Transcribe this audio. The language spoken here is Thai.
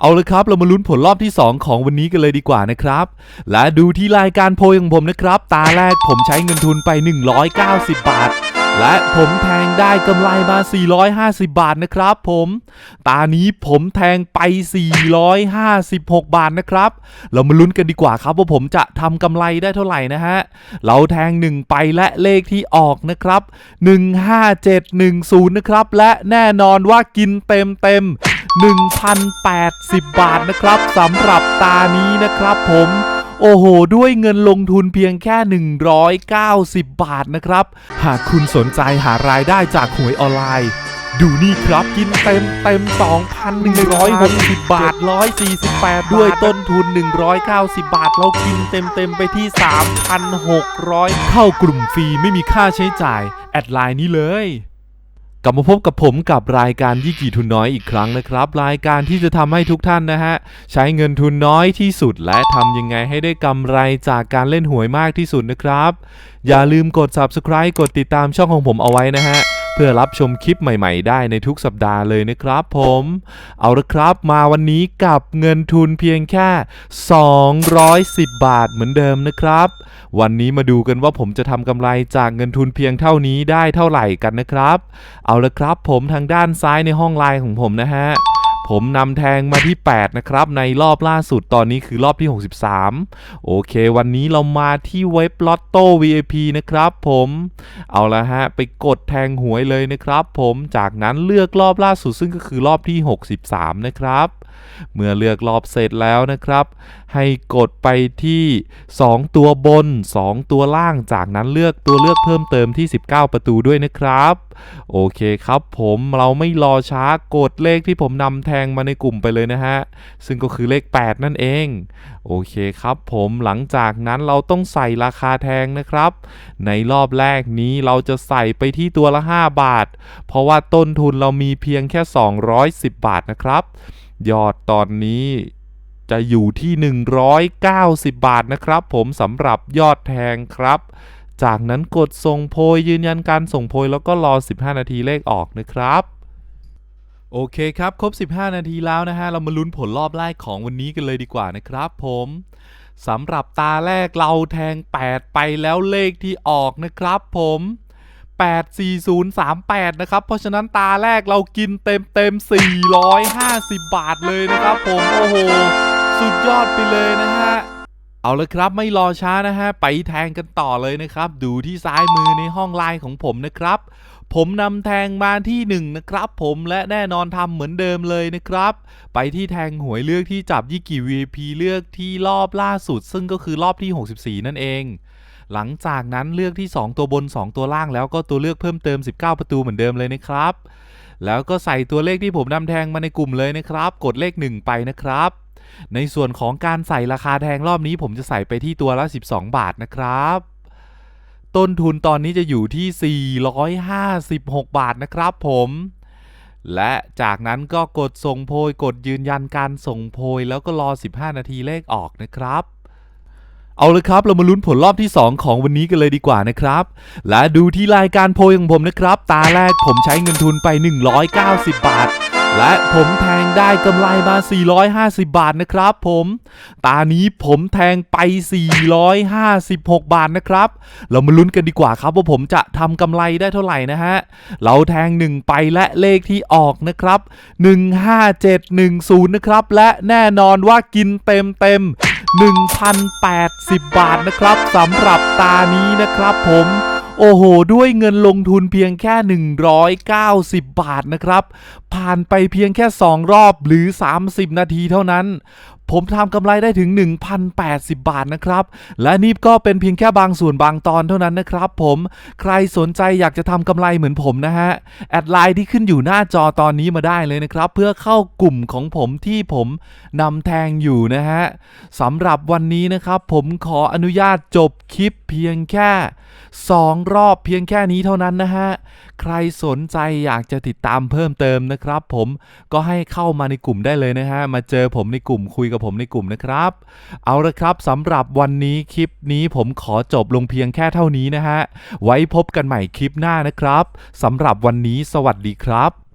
เอาลยครับเรามาลุ้นผลรอบที่ 2 ของวันนี้กันเลยดีกว่านะครับ และดูที่รายการโพยของผมนะครับ ตาแรกผมใช้เงินทุนไป 190 บาท และผมแทงได้กำไรมา 450 บาทนะครับผม ตานี้ผมแทงไป 456 บาทนะครับ เรามาลุ้นกันดีกว่าครับว่าผมจะทำกำไรได้เท่าไหร่นะฮะ เราแทง 1 ไปและเลขที่ออกนะครับ 15710 นะครับ และแน่นอนว่ากินเต็มเต็ม 1,080 บาทนะครับสำหรับตานี้นะครับผมโอ้โห ด้วยเงินลงทุนเพียงแค่ 190 บาทนะครับ หากคุณสนใจหารายได้จากหวยออนไลน์ ดูนี่ครับกินเต็มเต็ม 2,160 บาท 148 ด้วยต้นทุน 190 บาท เรากินเต็มเต็มไปที่ 3,600 เข้ากลุ่มฟรีไม่มีค่าใช้จ่าย แอดไลน์นี้เลย กลับมาพบกับผมกับรายการยี่กี่ทุนน้อยอีกครั้งนะครับ รายการที่จะทำให้ทุกท่านนะฮะ ใช้เงินทุนน้อยที่สุด และทำยังไงให้ได้กำไรจากการเล่นหวยมากที่สุดนะครับ อย่าลืมกด subscribe กดติดตามช่องของผมเอาไว้นะฮะ เพื่อรับชมคลิปใหม่ๆ ได้ในทุกสัปดาห์เลยนะครับผม เอาละครับมาวันนี้กับเงินทุนเพียงแค่ 210 บาทเหมือนเดิมนะครับ วันนี้มาดูกันว่าผมจะทำกำไรจากเงินทุนเพียงเท่านี้ได้เท่าไหร่กันนะครับ เอาละครับผมทางด้านซ้ายในห้องไลน์ของผมนะฮะ ผมนำแทงมาที่ 8 นะครับ ในรอบล่าสุดตอนนี้คือรอบที่ 63 โอเค วันนี้เรามาที่เว็บลอตโต้ VIP นะครับผมเอาละฮะ ไปกดแทงหวยเลยนะครับผมจากนั้นเลือกรอบล่าสุดซึ่งก็คือรอบที่ 63 นะครับเมื่อเลือกรอบเสร็จแล้วนะครับ ให้กดไปที่ 2 ตัวบน 2 ตัวล่างจากนั้นเลือกตัวเลือกเพิ่มเติมที่ 19 ประตูด้วยนะครับ โอเคครับผมเราไม่รอช้ากดเลขที่ผมนำแทงมาในกลุ่มไปเลยนะฮะ ซึ่งก็คือเลข 8 นั่นเอง โอเคครับผมหลังจากนั้นเราต้องใส่ราคาแทงนะครับ ในรอบแรกนี้เราจะใส่ไปที่ตัวละ 5 บาท เพราะว่าต้นทุนเรามีเพียงแค่ 210 บาทนะครับ ยอดตอนนี้จะอยู่ที่ 190 บาทนะครับ ผมสำหรับยอดแทงครับ จากนั้นกดส่งโพยยืนยันการส่งโพยแล้วก็รอ 15 นาทีเลขออกนะครับ โอเคครับ ครบ 15 นาทีแล้วนะฮะ เรามาลุ้นผลรอบแรกของวันนี้กันเลยดีกว่านะครับผมสำหรับตาแรกเราแทง 8 ไปแล้วเลขที่ออกนะครับผม 84038 นะครับ เพราะฉะนั้นตาแรกเรากินเต็มเต็ม450 บาทเลยนะครับผม โอ้โห สุดยอดไปเลยนะฮะ เอาเลยครับไม่รอช้านะฮะ ไปแทงกันต่อเลยนะครับ ดูที่ซ้ายมือในห้องไลน์ของผมนะครับ ผมนำแทงมาที่1นะครับผมและแน่นอนทำเหมือนเดิมเลยนะครับ ไปที่แทงหวยเลือกที่จับยี่กี่ VIP เลือกที่รอบล่าสุด ซึ่งก็คือรอบที่ 64 นั่นเอง หลังจากนั้นเลือกที่ 2 ตัวบน 2 ตัวล่างแล้วก็ตัวเลือกเพิ่มเติม 19 ประตูเหมือนเดิมเลยนะครับ แล้วก็ใส่ตัวเลขที่ผมนำแทงมาในกลุ่มเลยนะครับ กดเลข 1 ไปนะครับในส่วนของการใส่ราคาแทงรอบนี้ผมจะใส่ไปที่ตัวละ 12 บาทนะครับ ต้นทุนตอนนี้จะอยู่ที่ 456 บาทนะครับผมและจากนั้นก็กดส่งโพยกดยืนยันการส่งโพยแล้วก็รอ 15 นาทีเลขออกนะครับ เอาเลยครับเรามาลุ้นผลรอบที่ 2 ของวันนี้กันเลยดีกว่านะครับ และดูที่รายการโพยของผมนะครับ ตาแรกผมใช้เงินทุนไป 190 บาท และผมแทงได้กำไรมา 450 บาทนะครับผม ตานี้ผมแทงไป 456 บาทนะครับ เรามาลุ้นกันดีกว่าครับว่าผมจะทำกำไรได้เท่าไหร่นะฮะ เราแทง 1 ไปและเลขที่ออกนะครับ 15710 นะครับ และแน่นอนว่ากินเต็มเต็ม1,080 บาทนะครับสำหรับตานี้นะครับผม โอ้โห ด้วยเงินลงทุนเพียงแค่ 190 บาทนะครับ ผ่านไปเพียงแค่ 2 รอบหรือ 30 นาทีเท่านั้นผมทำกำไรได้ถึง 1,080 บาทนะครับ และนี่ก็เป็นเพียงแค่บางส่วนบางตอนเท่านั้นนะครับผมใครสนใจอยากจะทำกำไรเหมือนผมนะฮะ แอดไลน์ที่ขึ้นอยู่หน้าจอตอนนี้มาได้เลยนะครับ เพื่อเข้ากลุ่มของผมที่ผมนำแทงอยู่นะฮะสำหรับวันนี้นะครับ ผมขออนุญาตจบคลิปเพียงแค่ 2 รอบเพียงแค่นี้เท่านั้นนะฮะ ใครสนใจอยากจะติดตามเพิ่มเติมนะครับ ผมก็ให้เข้ามาในกลุ่มได้เลยนะฮะมาเจอผมในกลุ่มคุยกับกับผมในกลุ่มนะครับ เอาละครับสำหรับวันนี้คลิปนี้ผมขอจบลงเพียงแค่เท่านี้นะฮะ ไว้พบกันใหม่คลิปหน้านะครับสำหรับวันนี้สวัสดีครับ